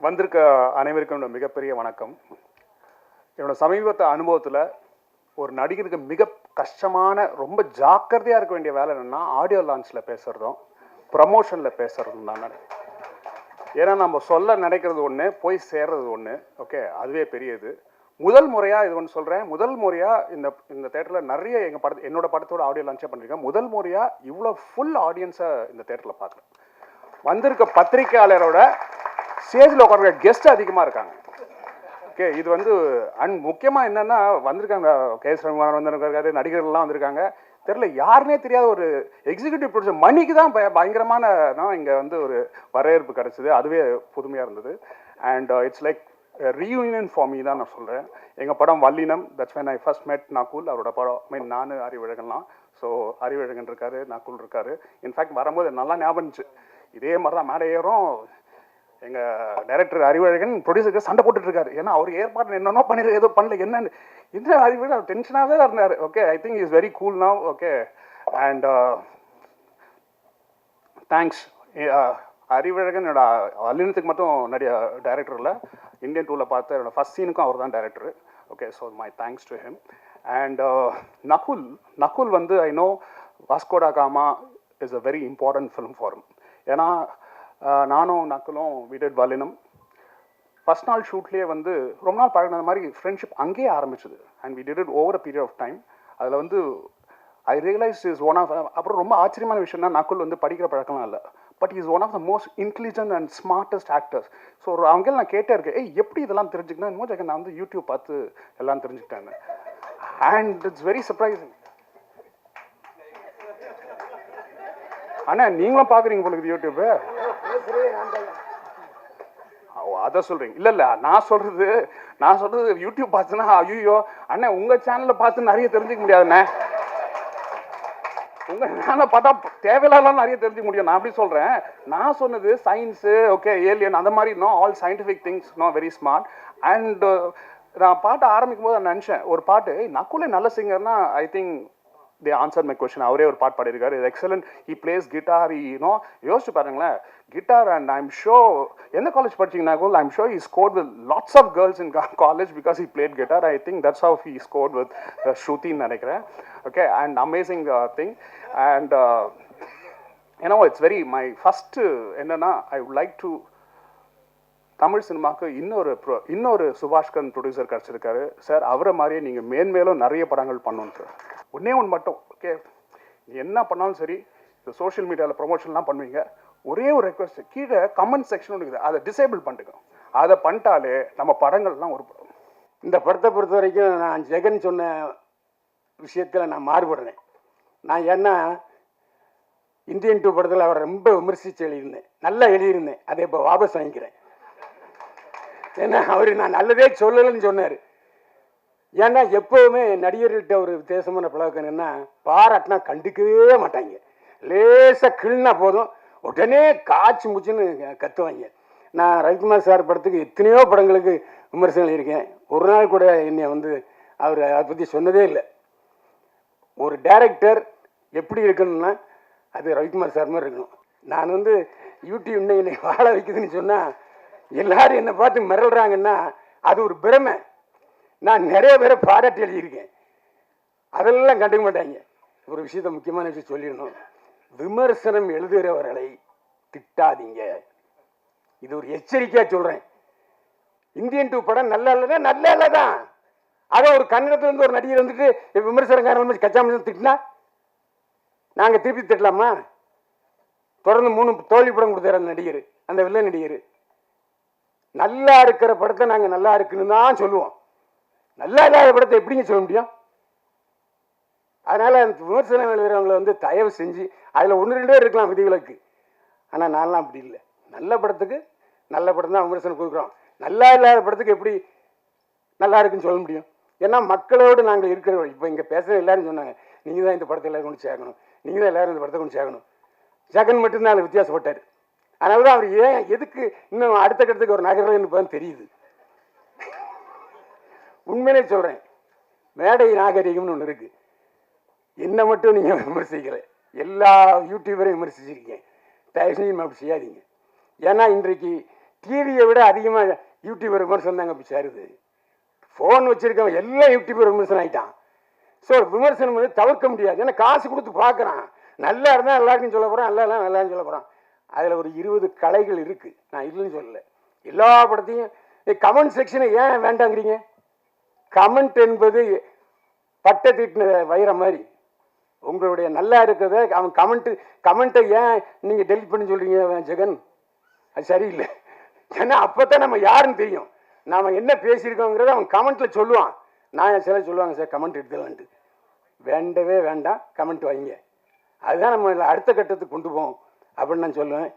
வந்திருக்க அனைவருக்கும் என்னோட மிகப்பெரிய வணக்கம். என்னோட சமீபத்த அனுபவத்தில் ஒரு நடிகருக்கு மிக கஷ்டமான ரொம்ப ஜாக்கிரதையாக இருக்க வேண்டிய வேலை என்னென்னா ஆடியோ லான்ச்சில் பேசுகிறதும் ப்ரமோஷனில் பேசுகிறதும் தான் ஏன்னா நம்ம சொல்ல நினைக்கிறது ஒன்று போய் சேர்றது ஒன்று ஓகே அதுவே பெரியது. முதல் முறையாக இது ஒன்று சொல்கிறேன் முதல் முறையாக இந்த இந்த தேட்டரில் நிறைய எங்கள் படத்து என்னோட படத்தோட ஆடியோ லான்ச்சே பண்ணியிருக்கேன் முதல் முறையாக இவ்வளோ ஃபுல் ஆடியன்ஸை இந்த தேட்டரில் பார்க்குறேன் வந்திருக்க பத்திரிக்கையாளரோட ஸ்டேஜில் உட்கார கெஸ்ட் அதிகமாக இருக்காங்க. ஓகே இது வந்து அண்ட் முக்கியமாக என்னென்னா வந்திருக்காங்க கே. எஸ் ரகுமார் வந்திருக்காரு நடிகர்கள்லாம் வந்திருக்காங்க. தெரில யாருனே தெரியாத ஒரு எக்ஸிக்யூட்டிவ் ப்ரொடியூசர் மணிக்கு தான் பயங்கரமான பயங்கரமான இங்கே வந்து ஒரு வரவேற்பு கிடச்சிது. அதுவே புதுமையாக இருந்தது. And it's like reunion for me தான் நான் சொல்கிறேன் எங்கள் படம் வல்லினம் தட்ஸ் when ஐ ஃபர்ஸ்ட் மெட் நகுல் அவரோட படம். மீன் நான் அறிவழகன்லாம். ஸோ அறிவழகன் இருக்காரு நகுல் இருக்காரு. இன்ஃபேக்ட் வரும்போது நல்லா ஞாபகம் இருந்துச்சு. இதே மாதிரி தான் மேடை ஏறும். எங்கள் டைரக்டர் அறிவழகன் ப்ரொடியூசருக்கு சண்டை போட்டுட்டு இருக்காரு. ஏன்னா அவர் ஏற்பாடு என்னென்னோ பண்ணி ஏதோ பண்ணல என்னன்னு. என்ன அறிவு அவர் டென்ஷனாகவே இருந்தார். Okay I think is very cool now okay and thanks Arivazhagan என்னோட வல்லினத்துக்கு மட்டும் நிறைய டைரக்டர் இல்லை. இந்தியன் டூவில் பார்த்த என்னோடய ஃபஸ்ட் சீனுக்கும் அவர் தான் director okay so my thanks to him and Nakul Nakul வந்து I know Vasco da Gama is a very important film form ஏன்னா நானும் நக்கலும் விடட் வலினம் ஃபர்ஸ்ட் நாள் ஷூட்லேயே வந்து ரொம்ப நாள் பழகின மாதிரி ஃப்ரெண்ட்ஷிப் அங்கேயே ஆரம்பிச்சது. And we did it over a period of time அதில் வந்து I realize is one of அப்புறம் ரொம்ப ஆச்சரியமான விஷயம்னா நக்குல் வந்து படிக்கிற பழக்கம்லாம் இல்லை. But is one of the most intelligent and smartest actors so ஒரு அவங்க நான் கேட்டே இருக்கேன் ஏய் எப்படி இதெல்லாம் தெரிஞ்சுக்கணும் மோஜ் நான் வந்து யூடியூப் பார்த்து எல்லாம் தெரிஞ்சுக்கிட்டேன் அண்ட் இட்ஸ் வெரி சர்ப்ரைசிங் அண்ணா நீங்களும் பார்க்குறீங்க போல யூடியூப்பு அதை சொல்றீங்க. இல்ல இல்ல நான் சொல்றது நான் சொல்றது யூடியூப் பார்த்துன்னா ஐயோ அண்ணே உங்க சேனல்ல பார்த்து நிறைய தெரிஞ்சுக்க முடியாதுண்ணே உங்க சேனலை பார்த்தா தேவையில்லாம் நிறைய தெரிஞ்சுக்க முடியும். நான் அப்படி சொல்றேன். நான் சொன்னது சயின்ஸு ஓகே ஏலியன் அந்த மாதிரி no all scientific things no very smart and நான் பாட்டு ஆரம்பிக்கும் போது நான் நினச்சேன் ஒரு பாட்டு "ஏய், நக்குலே நல்ல சிங்கர்னா I think they answer my question அவரே ஒரு பாட்டு பாடியிருக்காரு. இது எக்ஸலன்ட் ஹி பிளேஸ் கிட்டார் னோ யோசிச்சு பாருங்களேன். கிட்டார் அண்ட் ஐம் ஷோ எந்த காலேஜ் படிச்சீங்கன்னா கூட I'm sure he scored with lots of girls in college because he played guitar I think that's how he scored with ஸ்ருதின்னு நினைக்கிறேன். Okay and amazing thing and ஏன்னா it's very my first என்னன்னா I would like to Tamil சினிமாவுக்கு இன்னொரு bro இன்னொரு Subaskaran producer கிடச்சிருக்காரு. Sir அவரை மாதிரியே நீங்கள் மேன்மேலும் நிறைய படங்கள் பண்ணணும் சார் ஒன்றே ஒன்று மட்டும் ஓகே நீ என்ன பண்ணாலும் சரி இந்த சோஷியல் மீடியாவில் ப்ரொமோஷன்லாம் பண்ணுவீங்க. ஒரே ஒரு ரெக்வஸ்ட் கீழே கமெண்ட் செக்ஷன் ஒன்று இருக்குது. அதை டிசேபிள் பண்ணிட்டுக்கணும் அதை பண்ணிட்டாலே நம்ம படங்கள்லாம் ஒரு படம் இந்த படத்தை பொறுத்த வரைக்கும் நான் ஜெகன் சொன்ன விஷயத்தில் நான் மாறுபடுறேன். நான் ஏன்னா இந்தியன் டூ படத்தில் அவரை ரொம்ப விமர்சித்து எழுதியிருந்தேன். நல்லா எழுதியிருந்தேன். அதை இப்போ வாபஸ் வாங்கிக்கிறேன். ஏன்னா அவர் நான் நல்லதே சொல்லலைன்னு சொன்னார். ஏன்னா எப்போவுமே நடிகர்கள்ட்ட ஒரு வித்தியாசமான பழக்கம் என்னன்னா பாராட்டினா கண்டுக்கவே மாட்டாங்க. லேசாக கிள்னா போதும். உடனே காய்ச்சி முச்சுன்னு கத்துவாங்க. நான் ரவிக்குமார் சார் படத்துக்கு எத்தனையோ படங்களுக்கு விமர்சனம் இருக்கேன். ஒரு நாள் கூட என்னை வந்து அவர் அதை பற்றி சொன்னதே இல்லை. ஒரு டைரக்டர் எப்படி இருக்கணும்னா அது ரவிக்குமார் சார் மாதிரி இருக்கணும். நான் வந்து யூடியூப் என்னை வாழ வைக்குதுன்னு சொன்னால் எல்லாரும் என்னை பார்த்து மிரள்றாங்கன்னா அது ஒரு பிரமை. நான் நிறைய பேரை பாராட்டி எழுதியிருக்கேன். அதெல்லாம் கண்டுக்க மாட்டாங்க. ஒரு விஷயத்த முக்கியமான விஷயம் சொல்லிடணும். விமர்சனம் எழுதுகிறவர்களை திட்டாதீங்க. இது ஒரு எச்சரிக்கையாக சொல்கிறேன் இந்தியன் டூ படம் நல்லா இல்லைன்னா நல்லா இல்லை தான் அதை ஒரு கன்னடத்துலேருந்து ஒரு நடிகர் வந்துட்டு விமர்சனக்காரன் கச்சாம திட்டினா? நாங்கள் திருப்பி திட்டலாமா? தொடர்ந்து மூணு தோல்வி படம் கொடுத்தாரு அந்த நடிகர். அந்த வில்லன் நடிகர். நல்லா இருக்கிற படத்தை நாங்கள் நல்லா இருக்குன்னு தான் சொல்லுவோம். நல்லா இல்லாத படத்தை எப்படிங்க சொல்ல முடியும்? அதனால அந்த விமர்சனம் எழுதுறவங்களை வந்து தயவு செஞ்சு அதில் ஒன்று ரெண்டு பேர் இருக்கலாம் விதிவிலக்கு. ஆனால் நான்லாம் அப்படி இல்லை. நல்ல படத்துக்கு நல்ல படம் தான் விமர்சனம் கொடுக்குறோம். நல்லா இல்லாத படத்துக்கு எப்படி நல்லா இருக்குன்னு சொல்ல முடியும்? ஏன்னா மக்களோடு நாங்கள் இருக்கிற இப்போ இங்கே பேசுகிற எல்லாரும் சொன்னாங்க நீங்கள் தான் இந்த படத்தை எல்லாரும் கொண்டு சேர்க்கணும். நீங்கள் தான் எல்லாரும் இந்த படத்தை கொண்டு சேர்க்கணும். ஜெகன் மட்டும்தான் அதில் வித்தியாசப்பட்டார். அதனால தான் அவர் ஏன் எதுக்கு இன்னும் அடுத்த கட்டத்துக்கு ஒரு நகரில் தெரியுது. உண்மையிலே சொல்கிறேன் மேடை நாகரிகம்னு ஒன்று இருக்குது என்ன மட்டும் நீங்கள் விமர்சிக்கல. எல்லா யூடியூபரையும் விமர்சிச்சிருக்கீங்க. தயவு அப்படி செய்யாதீங்க. ஏன்னா இன்றைக்கு டிவியை விட அதிகமாக யூடியூபர் விமர்சனம் தாங்க இப்போ சேருது. ஃபோன் வச்சுருக்கவன் எல்லாம் யூடியூபர் விமர்சனம் ஆகிட்டான் ஸோ விமர்சனம் வந்து தவிர்க்க முடியாது. ஏன்னா காசு கொடுத்து பார்க்குறான். நல்லா இருந்தால் எல்லாருக்கும் சொல்ல போகிறான் நல்லா இருந்தால் நல்லான்னு சொல்ல போகிறான் அதில் ஒரு இருபது கலைகள் இருக்குது நான் இல்லைன்னு சொல்லலை. எல்லா படத்தையும் கமெண்ட் செக்ஷனை ஏன் வேண்டாங்கிறீங்க? கமெண்ட் என்பது பட்டை தீட்டின வைர மாதிரி. உங்களுடைய நல்லா இருக்கிறத அவன் கமெண்ட்டு கமெண்ட்டை ஏன் நீங்கள் டெலிட் பண்ணி சொல்கிறீங்க ஜெகன்? அது சரியில்லை. ஏன்னா அப்போ தான் நம்ம யாருன்னு தெரியும். நாம் என்ன பேசியிருக்கோங்கிறத அவன் கமெண்ட்டில் சொல்லுவான். நான் சில சொல்லுவாங்க சார் கமெண்ட் எடுத்துலான்ட்டு வேண்டவே வேண்டாம். கமெண்ட் வைங்க அதுதான் நம்ம அடுத்த கட்டத்துக்கு கொண்டு போவோம். அப்படின்னு நான் சொல்லுவேன்.